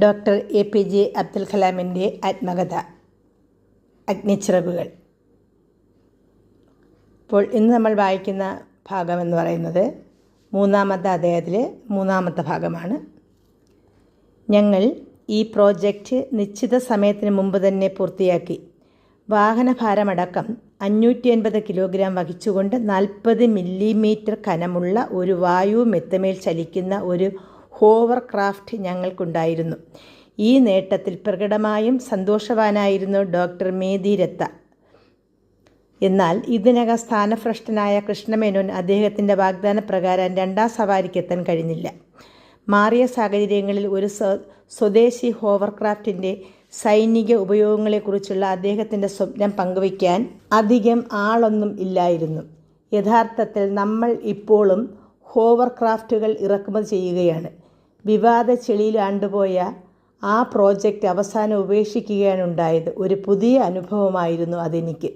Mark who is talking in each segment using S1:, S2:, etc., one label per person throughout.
S1: Doctor A P J Abdul കലാമിന്റെ ആത്മകഥ അഗ്നിച്ചിറകുകൾ. ഇപ്പോൾ ഇന്ന് നമ്മൾ വായിക്കുന്ന ഭാഗം എന്ന് പറയുന്നത് മൂന്നാമത്തെ അദ്ദേഹത്തിലെ മൂന്നാമത്തെ ഭാഗമാണ്. ഞങ്ങൾ ഈ പ്രോജക്റ്റ് നിശ്ചിത സമയത്തിന് മുമ്പ് തന്നെ പൂർത്തിയാക്കി. വാഹനഭാരമടക്കം അഞ്ഞൂറ്റി അൻപത് കിലോഗ്രാം വഹിച്ചുകൊണ്ട് നാൽപ്പത് മില്ലിമീറ്റർ കനമുള്ള ഒരു വായു മെത്തമേൽ ചലിക്കുന്ന ഒരു ഹോവർ ക്രാഫ്റ്റ് ഞങ്ങൾക്കുണ്ടായിരുന്നു. ഈ നേട്ടത്തിൽ പ്രകടമായും സന്തോഷവാനായിരുന്നു ഡോക്ടർ മേതി രത്ത. എന്നാൽ ഇതിനകം സ്ഥാനഭ്രഷ്ടനായ കൃഷ്ണമേനോൻ അദ്ദേഹത്തിന്റെ വാഗ്ദാനപ്രകാരം രണ്ടാം സവാരിക്ക് എത്താൻ കഴിഞ്ഞില്ല. മാറിയ സാഹചര്യങ്ങളിൽ ഒരു സ്വദേശി ഹോവർക്രാഫ്റ്റിന്റെ സൈനിക ഉപയോഗങ്ങളെക്കുറിച്ചുള്ള അദ്ദേഹത്തിന്റെ സ്വപ്നം പങ്കുവയ്ക്കാൻ അധികം ആളൊന്നും ഇല്ലായിരുന്നു. യഥാർത്ഥത്തിൽ നമ്മൾ ഇപ്പോഴും ഹോവർക്രാഫ്റ്റുകൾ ഇറക്കുമതി ചെയ്യുകയാണ്. വിവാദ ചെളിയിൽ ആണ്ടുപോയ ആ പ്രോജക്റ്റ് അവസാനം ഉപേക്ഷിക്കുകയാണ് ഉണ്ടായത് ഒരു പുതിയ അനുഭവമായിരുന്നു അതെനിക്ക്.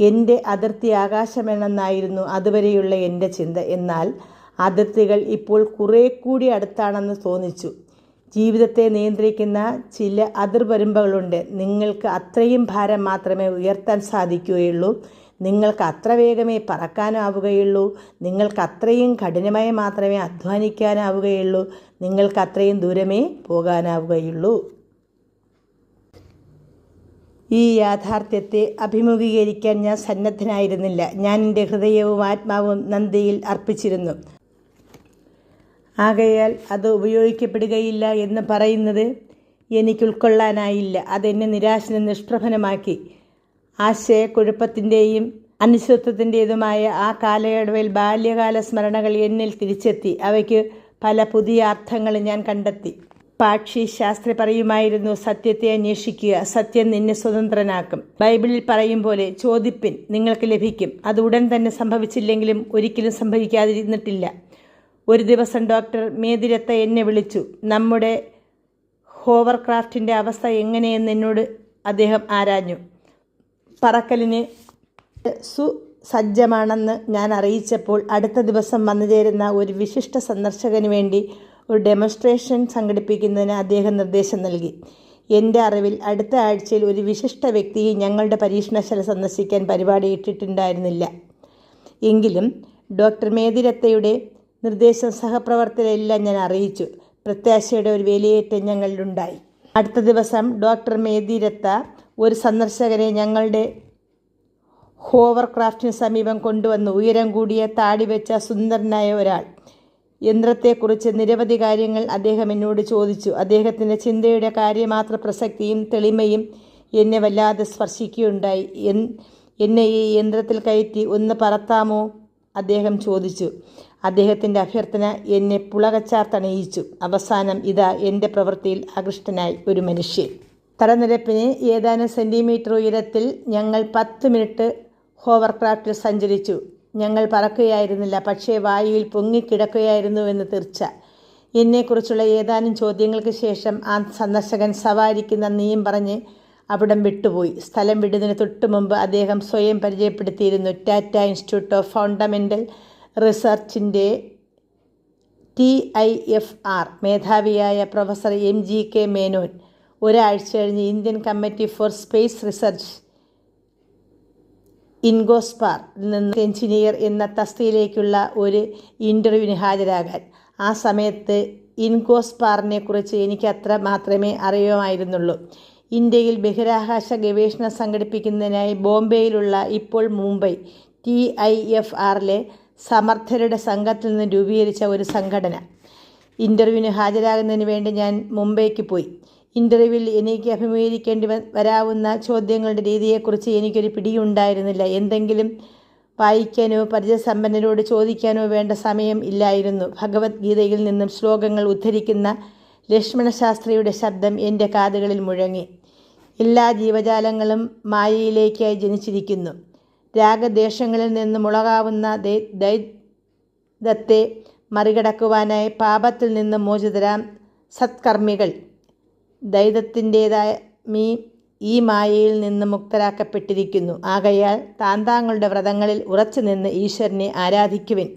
S1: എന്റെ അതിർത്തി ആകാശമെന്നായിരുന്നു അതുവരെയുള്ള എന്റെ ചിന്ത. എന്നാൽ അതിർത്തികൾ ഇപ്പോൾ കുറേ കൂടി അടുത്താണെന്ന് തോന്നിച്ചു. ജീവിതത്തെ നിയന്ത്രിക്കുന്ന ചില അതിർവരുമ്പകളുണ്ട്. നിങ്ങൾക്ക് അത്രയും ഭാരം മാത്രമേ ഉയർത്താൻ സാധിക്കുകയുള്ളൂ. നിങ്ങൾക്ക് അത്ര വേഗമേ പറക്കാനാവുകയുള്ളൂ. നിങ്ങൾക്ക് അത്രയും കഠിനമായി മാത്രമേ അധ്വാനിക്കാനാവുകയുള്ളൂ. നിങ്ങൾക്ക് അത്രയും ദൂരമേ പോകാനാവുകയുള്ളൂ. ഈ യാഥാർത്ഥ്യത്തെ അഭിമുഖീകരിക്കാൻ ഞാൻ സന്നദ്ധനായിരുന്നില്ല. ഞാൻ എന്റെ ഹൃദയവും ആത്മാവും നന്ദിയിൽ അർപ്പിച്ചിരുന്നു. ആകയാൽ അത് ഉപയോഗിക്കപ്പെടുകയില്ല എന്ന് പറയുന്നത് എനിക്ക് ഉൾക്കൊള്ളാനായില്ല അതെന്നെ നിരാശനെ നിഷ്പ്രഭനമാക്കി. ആശയക്കുഴപ്പത്തിന്റെയും അനിശ്ചിത്വത്തിന്റേതുമായ ആ കാലയളവിൽ ബാല്യകാല സ്മരണകൾ എന്നിൽ തിരിച്ചെത്തി. അവയ്ക്ക് പല പുതിയ അർത്ഥങ്ങൾ ഞാൻ കണ്ടെത്തി. പാക്ഷി ശാസ്ത്രി പറയുമായിരുന്നു സത്യത്തെ അന്വേഷിക്കുക. സത്യം നിന്നെ സ്വതന്ത്രനാക്കും. ബൈബിളിൽ പറയും പോലെ ചോദിപ്പിൻ നിങ്ങൾക്ക് ലഭിക്കും. അത് ഉടൻ തന്നെ സംഭവിച്ചില്ലെങ്കിലും ഒരിക്കലും സംഭവിക്കാതിരുന്നിട്ടില്ല. ഒരു ദിവസം ഡോക്ടർ മേതിരത്ത എന്നെ വിളിച്ചു. നമ്മുടെ ഹോവർക്രാഫ്റ്റിന്റെ അവസ്ഥ എങ്ങനെയെന്ന് എന്നോട് അദ്ദേഹം ആരാഞ്ഞു. പറക്കലിന് സുസജ്ജമാണെന്ന് ഞാൻ അറിയിച്ചപ്പോൾ അടുത്ത ദിവസം വന്നു ചേരുന്ന ഒരു വിശിഷ്ട സന്ദർശകന് വേണ്ടി ഒരു ഡെമോൺസ്ട്രേഷൻ സംഘടിപ്പിക്കുന്നതിന് അദ്ദേഹം നിർദ്ദേശം നൽകി. എന്റെ അറിവിൽ അടുത്ത ആഴ്ചയിൽ ഒരു വിശിഷ്ട വ്യക്തിയെ ഞങ്ങളുടെ പരീക്ഷണശാല സന്ദർശിക്കാൻ പരിപാടി ഇട്ടിട്ടുണ്ടായിരുന്നില്ല. എങ്കിലും ഡോക്ടർ മേതിരത്തയുടെ നിർദ്ദേശം സഹപ്രവർത്തകരെല്ലാം ഞാൻ അറിയിച്ചു. പ്രത്യാശയുടെ ഒരു വേലിയേറ്റം ഞങ്ങളിലുണ്ടായി. അടുത്ത ദിവസം ഡോക്ടർ മേതിരത്ത ഒരു സന്ദർശകരെ ഞങ്ങളുടെ ഹോവർ ക്രാഫ്റ്റിന് സമീപം കൊണ്ടുവന്നു. ഉയരം കൂടിയ താടി വെച്ച സുന്ദരനായ ഒരാൾ. യന്ത്രത്തെക്കുറിച്ച് നിരവധി കാര്യങ്ങൾ അദ്ദേഹം എന്നോട് ചോദിച്ചു. അദ്ദേഹത്തിന്റെ ചിന്തയുടെ കാര്യമാത്ര പ്രസക്തിയും തെളിമയും എന്നെ വല്ലാതെ സ്പർശിക്കുകയുണ്ടായി. എന്നെ ഈ യന്ത്രത്തിൽ കയറ്റി ഒന്ന് പറത്താമോ? അദ്ദേഹം ചോദിച്ചു. അദ്ദേഹത്തിന്റെ അഭ്യർത്ഥന എന്നെ പുളകച്ചാർത്തണയിച്ചു. അവസാനം ഇതാ എന്റെ പ്രവൃത്തിയിൽ ആകൃഷ്ടനായി ഒരു മനുഷ്യൻ. തലനിരപ്പിന് ഏതാനും സെന്റിമീറ്റർ ഉയരത്തിൽ ഞങ്ങൾ പത്ത് മിനിറ്റ് ഹോവർക്രാഫ്റ്റിൽ സഞ്ചരിച്ചു. ഞങ്ങൾ പറക്കുകയായിരുന്നില്ല പക്ഷേ വായുവിൽ പൊങ്ങിക്കിടക്കുകയായിരുന്നുവെന്ന് തീർച്ച. എന്നെക്കുറിച്ചുള്ള ഏതാനും ചോദ്യങ്ങൾക്ക് ശേഷം ആ സന്ദർശകൻ സവാരിക്ക് നന്ദിയും പറഞ്ഞ് അവിടം വിട്ടുപോയി. സ്ഥലം വിടുന്നതിന് തൊട്ടു മുമ്പ് അദ്ദേഹം സ്വയം പരിചയപ്പെടുത്തിയിരുന്നു ടാറ്റ ഇൻസ്റ്റിറ്റ്യൂട്ട് ഓഫ് ഫണ്ടമെന്റൽ റിസർച്ചിന്റെ T I F R മേധാവിയായ professor M G K Menon. ഒരാഴ്ച കഴിഞ്ഞ് Indian committee for space research INCOSPAR നിന്ന് എഞ്ചിനീയർ എന്ന തസ്തിയിലേക്കുള്ള ഒരു ഇന്റർവ്യൂവിന് ഹാജരാകാൻ. ആ സമയത്ത് ഇൻഗോസ്പാറിനെ കുറിച്ച് എനിക്ക് അത്ര മാത്രമേ അറിയുമായിരുന്നുള്ളൂ. ഇന്ത്യയിൽ ബഹിരാകാശ ഗവേഷണം സംഘടിപ്പിക്കുന്നതിനായി ബോംബെയിലുള്ള ഇപ്പോൾ മുംബൈ ടി ഐ എഫ് ആറിലെ സമർത്ഥരുടെ സംഘത്തിൽ നിന്ന് രൂപീകരിച്ച ഒരു സംഘടന. ഇന്റർവ്യൂവിന് ഹാജരാകുന്നതിന് വേണ്ടി ഞാൻ മുംബൈക്ക് പോയി. ഇന്റർവ്യൂവിൽ എനിക്ക് അഭിമുഖീകരിക്കേണ്ടി വരാവുന്ന ചോദ്യങ്ങളുടെ രീതിയെക്കുറിച്ച് എനിക്കൊരു പിടിയുണ്ടായിരുന്നില്ല. എന്തെങ്കിലും വായിക്കാനോ പരിചയസമ്പന്നരോട് ചോദിക്കാനോ വേണ്ട സമയം ഇല്ലായിരുന്നു. ഭഗവത്ഗീതയിൽ നിന്നും ശ്ലോകങ്ങൾ ഉദ്ധരിക്കുന്ന ലക്ഷ്മണശാസ്ത്രിയുടെ ശബ്ദം എന്റെ കാതുകളിൽ മുഴങ്ങി. എല്ലാ ജീവജാലങ്ങളും മായയിലേക്കായി ജനിച്ചിരിക്കുന്നു. രാഗദേശങ്ങളിൽ നിന്ന് മുളകാവുന്ന ദൈതത്തെ മറികടക്കുവാനായി പാപത്തിൽ നിന്ന് മോചിതരാം സത്കർമ്മികൾ. ദൈതത്തിന്റെതായ മീ ഈ മായയിൽ നിന്ന് മുക്തരാക്കപ്പെട്ടിരിക്കുന്നു. ആകയാൽ താന്താങ്ങളുടെ വ്രതങ്ങളിൽ ഉറച്ചു നിന്ന് ഈശ്വരനെ ആരാധിക്കുവിൻ.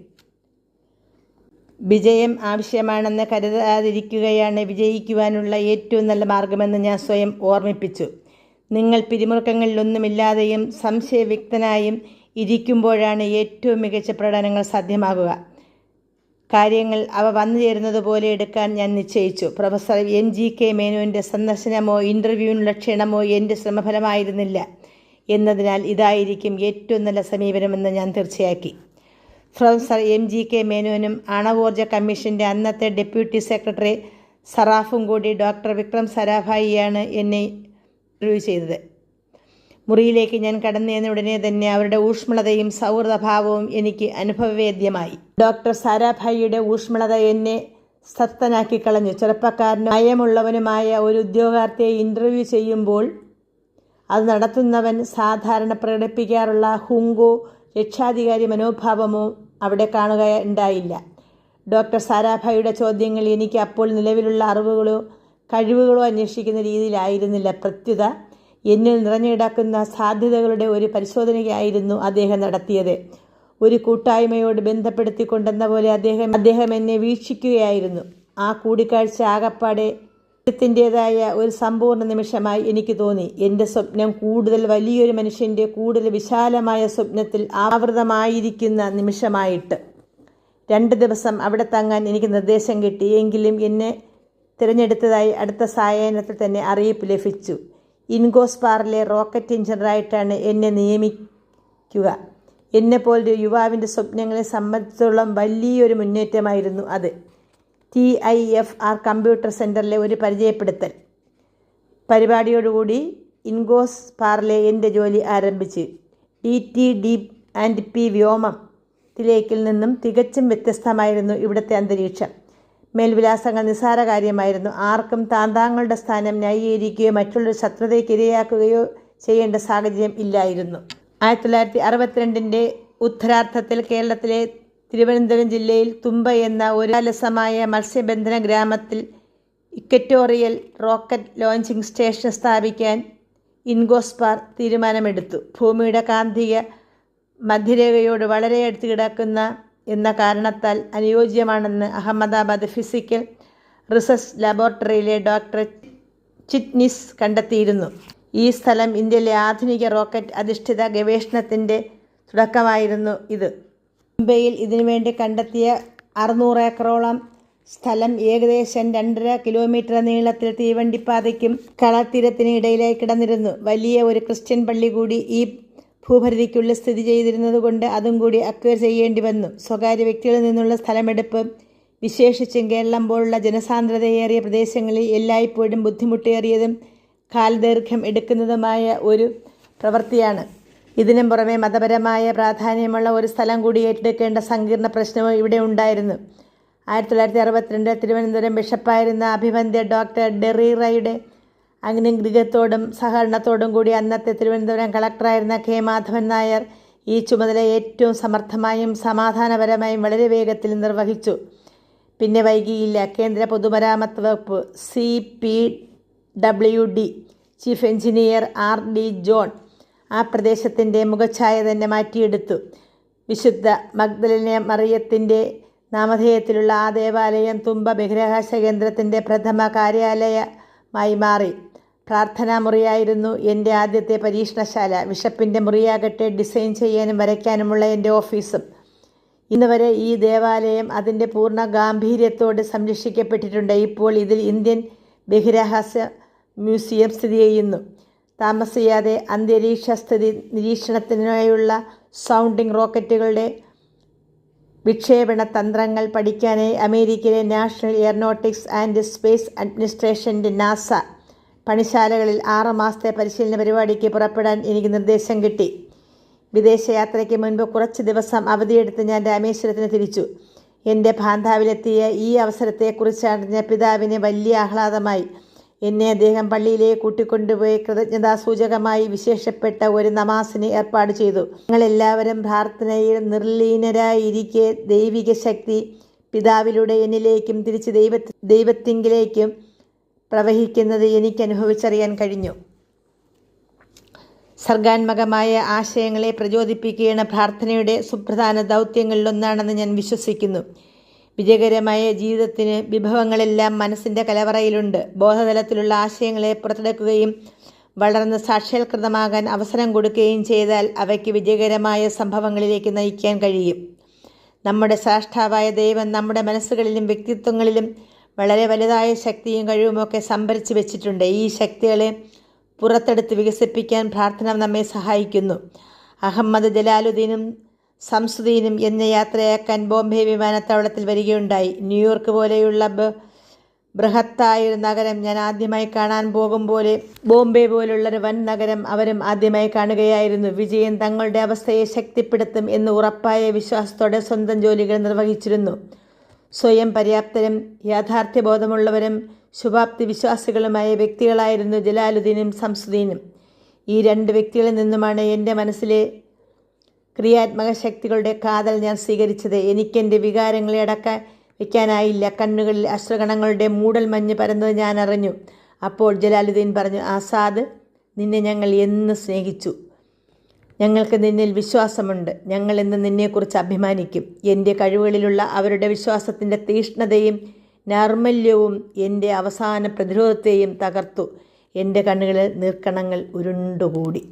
S1: വിജയം ആവശ്യമാണെന്ന് കരുതാതിരിക്കുകയാണ് വിജയിക്കുവാനുള്ള ഏറ്റവും നല്ല മാർഗമെന്ന് ഞാൻ സ്വയം ഓർമ്മിപ്പിച്ചു. നിങ്ങൾ പിരിമുറുക്കങ്ങളിലൊന്നുമില്ലാതെയും സംശയവിക്തനായും ഇരിക്കുമ്പോഴാണ് ഏറ്റവും മികച്ച പ്രകടനങ്ങൾ സാധ്യമാകുക. കാര്യങ്ങൾ അവ വന്നു ചേരുന്നത് പോലെ എടുക്കാൻ ഞാൻ നിശ്ചയിച്ചു. പ്രൊഫസർ എൻ ജി കെ മേനോന്റെ സന്ദർശനമോ ഇന്റർവ്യൂവിനുള്ള ക്ഷണമോ എന്റെ ശ്രമഫലമായിരുന്നില്ല എന്നതിനാൽ ഇതായിരിക്കും ഏറ്റവും നല്ല സമീപനമെന്ന് ഞാൻ തീർച്ചയാക്കി. പ്രൊഫസർ എം ജി കെ മേനോനും ആണവോർജ കമ്മീഷന്റെ അന്നത്തെ ഡെപ്യൂട്ടി സെക്രട്ടറി സറാഫും കൂടി ഡോക്ടർ വിക്രം സരാഭായിയാണ് എന്നെ ഇന്റർവ്യൂ ചെയ്തത്. മുറിയിലേക്ക് ഞാൻ കടന്നേന്ന ഉടനെ തന്നെ അവരുടെ ഊഷ്മളതയും സൗഹൃദഭാവവും എനിക്ക് അനുഭവവേദ്യമായി. ഡോക്ടർ സാരാഭായിയുടെ ഊഷ്മളത എന്നെ സത്തനാക്കി കളഞ്ഞു. ചെറുപ്പക്കാരനും നയമുള്ളവനുമായ ഒരു ഉദ്യോഗാർത്ഥിയെ ഇന്റർവ്യൂ ചെയ്യുമ്പോൾ അത് നടത്തുന്നവൻ സാധാരണ പ്രകടിപ്പിക്കാറുള്ള ഹുങ്കോ രക്ഷാധികാരി മനോഭാവമോ അവിടെ കാണുകയുണ്ടായില്ല ഡോക്ടർ സാരാഭായിയുടെ ചോദ്യങ്ങൾ എനിക്ക് അപ്പോൾ നിലവിലുള്ള അറിവുകളോ കഴിവുകളോ അന്വേഷിക്കുന്ന രീതിയിലായിരുന്നില്ല. പ്രത്യുത എന്നിൽ നിറഞ്ഞിടക്കുന്ന സാധ്യതകളുടെ ഒരു പരിശോധനയായിരുന്നു അദ്ദേഹം നടത്തിയത്. ഒരു കൂട്ടായ്മയോട് ബന്ധപ്പെടുത്തിക്കൊണ്ടെന്ന പോലെ അദ്ദേഹം അദ്ദേഹം എന്നെ വീക്ഷിക്കുകയായിരുന്നു. ആ കൂടിക്കാഴ്ച ആകപ്പാടെ ത്തിന്റെതായ ഒരു സമ്പൂർണ നിമിഷമായി എനിക്ക് തോന്നി. എന്റെ സ്വപ്നം കൂടുതൽ വലിയൊരു മനുഷ്യന്റെ കൂടുതൽ വിശാലമായ സ്വപ്നത്തിൽ ആവൃതമായിരിക്കുന്ന നിമിഷമായിട്ട്. രണ്ട് ദിവസം അവിടെ തങ്ങാൻ എനിക്ക് നിർദ്ദേശം കിട്ടി. എങ്കിലും എന്നെ തിരഞ്ഞെടുത്തതായി അടുത്ത സായാഹ്നത്തിൽ തന്നെ അറിയിപ്പ് ലഭിച്ചു. ഇൻഗോസ്പാറിലെ റോക്കറ്റ് എഞ്ചിനീയറായിട്ടാണ് എന്നെ നിയമിക്കുക. എന്നെപ്പോലൊരു യുവാവിന്റെ സ്വപ്നങ്ങളെ സംബന്ധിച്ചോളം വലിയൊരു മുന്നേറ്റമായിരുന്നു അത്. T I F R computer സെന്ററിലെ ഒരു പരിചയപ്പെടുത്തൽ. പരിപാടിയോടുകൂടി ഇൻഗോസ് പാറിലെ എന്റെ ജോലി ആരംഭിച്ച്. D T D and P വ്യോമത്തിലേക്കിൽ നിന്നും തികച്ചും വ്യത്യസ്തമായിരുന്നു ഇവിടുത്തെ അന്തരീക്ഷം. മേൽവിലാസങ്ങൾ നിസ്സാര കാര്യമായിരുന്നു. ആർക്കും താന്താങ്ങളുടെ സ്ഥാനം ന്യായീകരിക്കുകയോ മറ്റുള്ളവർ ശത്രുതയ്ക്ക് ഇരയാക്കുകയോ ചെയ്യേണ്ട സാഹചര്യം ഇല്ലായിരുന്നു. ആയിരത്തി തൊള്ളായിരത്തി അറുപത്തിരണ്ടിന്റെ ഉത്തരാർത്ഥത്തിൽ കേരളത്തിലെ തിരുവനന്തപുരം ജില്ലയിൽ തുമ്പ എന്ന ഒരു അലസമായ മത്സ്യബന്ധന ഗ്രാമത്തിൽ ഇക്കറ്റോറിയൽ റോക്കറ്റ് ലോഞ്ചിങ് സ്റ്റേഷൻ സ്ഥാപിക്കാൻ ഇൻഗോസ്പാർ തീരുമാനമെടുത്തു. ഭൂമിയുടെ കാന്തിക മധ്യരേഖയോട് വളരെ അടുത്ത് കിടക്കുന്ന എന്ന കാരണത്താൽ അനുയോജ്യമാണെന്ന് അഹമ്മദാബാദ് ഫിസിക്കൽ റിസർച്ച് ലബോറട്ടറിയിലെ ഡോക്ടർ ചിറ്റ്നിസ് കണ്ടെത്തിയിരുന്നു. ഈ സ്ഥലം ഇന്ത്യയിലെ ആധുനിക റോക്കറ്റ് അധിഷ്ഠിത ഗവേഷണത്തിന്റെ തുടക്കമായിരുന്നു ഇത്. മുംബൈയിൽ ഇതിനുവേണ്ടി കണ്ടെത്തിയ അറുന്നൂറ് ഏക്കറോളം സ്ഥലം ഏകദേശം രണ്ടര കിലോമീറ്റർ നീളത്തിൽ തീവണ്ടിപ്പാതയ്ക്കും കളത്തീരത്തിനും ഇടയിലായി കിടന്നിരുന്നു. വലിയ ഒരു ക്രിസ്ത്യൻ പള്ളി കൂടി ഈ ഭൂപരിധിക്കുള്ളിൽ സ്ഥിതി ചെയ്തിരുന്നതുകൊണ്ട് അതും കൂടി അക്വയർ ചെയ്യേണ്ടി വന്നു. സ്വകാര്യ വ്യക്തികളിൽ നിന്നുള്ള സ്ഥലമെടുപ്പ് വിശേഷിച്ചും കേരളം പോലുള്ള ജനസാന്ദ്രതയേറിയ പ്രദേശങ്ങളിൽ എല്ലായ്പ്പോഴും ബുദ്ധിമുട്ടേറിയതും കാലദൈർഘ്യം എടുക്കുന്നതുമായ ഒരു പ്രവൃത്തിയാണ്. ഇതിനും പുറമെ മതപരമായ പ്രാധാന്യമുള്ള ഒരു സ്ഥലം കൂടി ഏറ്റെടുക്കേണ്ട സങ്കീർണ പ്രശ്നവും ഇവിടെ ഉണ്ടായിരുന്നു. ആയിരത്തി തൊള്ളായിരത്തി അറുപത്തിരണ്ട് തിരുവനന്തപുരം ബിഷപ്പായിരുന്ന അഭിവന്ദ്യ ഡോക്ടർ ഡെറീറയുടെ അനുഗ്രഹത്തോടും സഹകരണത്തോടും കൂടി അന്നത്തെ തിരുവനന്തപുരം കളക്ടറായിരുന്ന കെ മാധവൻ നായർ ഈ ചുമതല ഏറ്റവും സമർത്ഥമായും സമാധാനപരമായും വളരെ വേഗത്തിൽ നിർവഹിച്ചു. പിന്നെ വൈകിയില്ല കേന്ദ്ര പൊതുമരാമത്ത് വകുപ്പ് C P W D chief engineer R D John ആ പ്രദേശത്തിന്റെ മുഖഛായ തന്നെ മാറ്റിയെടുത്തു. വിശുദ്ധ മഗ്ദലിന മറിയത്തിന്റെ നാമധേയത്തിലുള്ള ആ ദേവാലയം തുമ്പ ബഹിരാകാശ കേന്ദ്രത്തിന്റെ പ്രഥമ കാര്യാലയമായി മാറി. പ്രാർത്ഥനാ മുറിയായിരുന്നു എന്റെ ആദ്യത്തെ പരീക്ഷണശാല. വിശപ്പിന്റെ മുറിയാകട്ടെ ഡിസൈൻ ചെയ്യാനും വരയ്ക്കാനുമുള്ള എന്റെ ഓഫീസും. ഇന്ന് വരെ ഈ ദേവാലയം അതിന്റെ പൂർണ ഗാംഭീര്യത്തോടെ സംരക്ഷിക്കപ്പെട്ടിട്ടുണ്ട്. ഇപ്പോൾ ഇതിൽ ഇന്ത്യൻ ബഹിരാകാശ മ്യൂസിയം സ്ഥിതി ചെയ്യുന്നു. താമസിയാതെ അന്തരീക്ഷ സ്ഥിതി നിരീക്ഷണത്തിനായുള്ള സൗണ്ടിംഗ് റോക്കറ്റുകളുടെ വിക്ഷേപണ തന്ത്രങ്ങൾ പഠിക്കാനായി അമേരിക്കയിലെ നാഷണൽ എയറോനോട്ടിക്സ് ആൻഡ് സ്പേസ് അഡ്മിനിസ്ട്രേഷന്റെ നാസ പണിശാലകളിൽ ആറ് മാസത്തെ പരിശീലന പരിപാടിക്ക് പുറപ്പെടാൻ എനിക്ക് നിർദ്ദേശം കിട്ടി. വിദേശയാത്രയ്ക്ക് മുൻപ് കുറച്ച് ദിവസം അവധിയെടുത്ത് ഞാൻ രാമേശ്വരത്തിന് തിരിച്ചു. എന്റെ ഭാന്താവിലെത്തിയ ഈ അവസരത്തെക്കുറിച്ച് അവസരത്തെക്കുറിച്ചറിഞ്ഞ പിതാവിന് വലിയ ആഹ്ലാദമായി. എന്നെ അദ്ദേഹം പള്ളിയിലേക്ക് കൂട്ടിക്കൊണ്ടുപോയി കൃതജ്ഞതാസൂചകമായി വിശേഷപ്പെട്ട ഒരു നമാസിന് ഏർപ്പാട് ചെയ്തു. ഞങ്ങളെല്ലാവരും പ്രാർത്ഥനയിൽ നിർലീനരായിരിക്കെ ദൈവിക ശക്തി പിതാവിലൂടെ എന്നിലേക്കും തിരിച്ച് ദൈവ ദൈവത്തിങ്കിലേക്കും പ്രവഹിക്കുന്നത് എനിക്ക് അനുഭവിച്ചറിയാൻ കഴിഞ്ഞു. സർഗാത്മകമായ ആശയങ്ങളെ പ്രചോദിപ്പിക്കുകയാണ് പ്രാർത്ഥനയുടെ സുപ്രധാന ദൗത്യങ്ങളിലൊന്നാണെന്ന് ഞാൻ വിശ്വസിക്കുന്നു. വിജയകരമായ ജീവിതത്തിന് വിഭവങ്ങളെല്ലാം മനസ്സിന്റെ കലവറയിലുണ്ട്. ബോധതലത്തിലുള്ള ആശയങ്ങളെ പുറത്തെടുക്കുകയും വളർന്ന് സാക്ഷാത്കൃതമാകാൻ അവസരം കൊടുക്കുകയും ചെയ്താൽ അവയ്ക്ക് വിജയകരമായ സംഭവങ്ങളിലേക്ക് നയിക്കാൻ കഴിയും. നമ്മുടെ സാഷ്ടാവായ ദൈവം നമ്മുടെ മനസ്സുകളിലും വ്യക്തിത്വങ്ങളിലും വളരെ വലുതായ ശക്തിയും കഴിവുമൊക്കെ സംഭരിച്ചു വെച്ചിട്ടുണ്ട്. ഈ ശക്തികളെ പുറത്തെടുത്ത് വികസിപ്പിക്കാൻ പ്രാർത്ഥന നമ്മെ സഹായിക്കുന്നു. അഹമ്മദ് ജലാലുദ്ദീനും സംസുദ്ദീനും എന്ന യാത്രയാക്കാൻ ബോംബെ വിമാനത്താവളത്തിൽ വരികയുണ്ടായി. ന്യൂയോർക്ക് പോലെയുള്ള ബൃഹത്തായൊരു നഗരം ഞാൻ ആദ്യമായി കാണാൻ പോകും പോലെ ബോംബെ പോലുള്ളൊരു വൻ നഗരം അവരും ആദ്യമായി കാണുകയായിരുന്നു. വിജയൻ തങ്ങളുടെ അവസ്ഥയെ ശക്തിപ്പെടുത്തും എന്ന് ഉറപ്പായ വിശ്വാസത്തോടെ സ്വന്തം ജോലികൾ നിർവഹിച്ചിരുന്നു. സ്വയം പര്യാപ്തരും യാഥാർത്ഥ്യബോധമുള്ളവരും ശുഭാപ്തി വിശ്വാസികളുമായ വ്യക്തികളായിരുന്നു ജലാലുദ്ദീനും സംസുദ്ദീനും. ഈ രണ്ട് വ്യക്തികളിൽ നിന്നുമാണ് എന്റെ മനസ്സിലെ ക്രിയാത്മക ശക്തികളുടെ കാതൽ ഞാൻ സ്വീകരിച്ചത്. എനിക്കെന്റെ വികാരങ്ങളെ അടക്ക വയ്ക്കാനായില്ല കണ്ണുകളിൽ അശ്രഗണങ്ങളുടെ മൂടൽ മഞ്ഞ് പരന്നത് ഞാൻ അറിഞ്ഞു. അപ്പോൾ ജലാലുദ്ദീൻ പറഞ്ഞു ആസാദ് നിന്നെ ഞങ്ങൾ എന്ന് സ്നേഹിച്ചു. ഞങ്ങൾക്ക് നിന്നിൽ വിശ്വാസമുണ്ട്. ഞങ്ങൾ ഇന്ന് നിന്നെക്കുറിച്ച് അഭിമാനിക്കും. എന്റെ കഴിവുകളിലുള്ള അവരുടെ വിശ്വാസത്തിന്റെ തീഷ്ണതയും നൈർമല്യവും എന്റെ അവസാന പ്രതിരോധത്തെയും തകർത്തു. എന്റെ കണ്ണുകളിൽ നീർക്കണങ്ങൾ ഉരുണ്ടുകൂടി.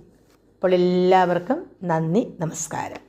S1: അപ്പോൾ എല്ലാവർക്കും നന്ദി. നമസ്കാരം.